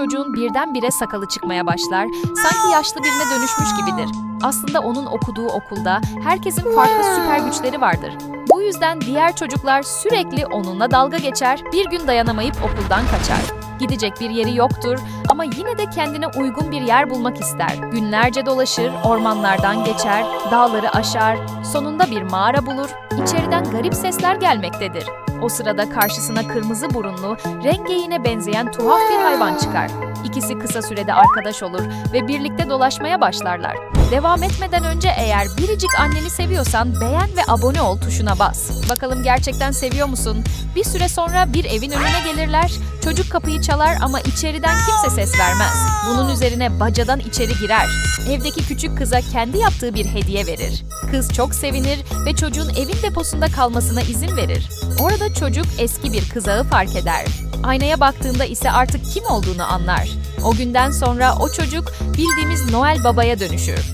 çocuğun birdenbire sakalı çıkmaya başlar, sanki yaşlı birine dönüşmüş gibidir. Aslında onun okuduğu okulda herkesin farklı süper güçleri vardır. Bu yüzden diğer çocuklar sürekli onunla dalga geçer, bir gün dayanamayıp okuldan kaçar. Gidecek bir yeri yoktur ama yine de kendine uygun bir yer bulmak ister. Günlerce dolaşır, ormanlardan geçer, dağları aşar, sonunda bir mağara bulur, içeriden garip sesler gelmektedir. O sırada karşısına kırmızı burunlu, rengeğine benzeyen tuhaf bir hayvan çıkar. İkisi kısa sürede arkadaş olur ve birlikte dolaşmaya başlarlar. Devam etmeden önce eğer biricik anneni seviyorsan beğen ve abone ol tuşuna bas. Bakalım gerçekten seviyor musun? Bir süre sonra bir evin önüne gelirler. Çocuk kapıyı çalar ama içeriden kimse ses vermez. Bunun üzerine bacadan içeri girer. Evdeki küçük kıza kendi yaptığı bir hediye verir. Kız çok sevinir ve çocuğun evin deposunda kalmasına izin verir. Orada çocuk eski bir kızağı fark eder. Aynaya baktığında ise artık kim olduğunu anlar. O günden sonra o çocuk bildiğimiz Noel Baba'ya dönüşür.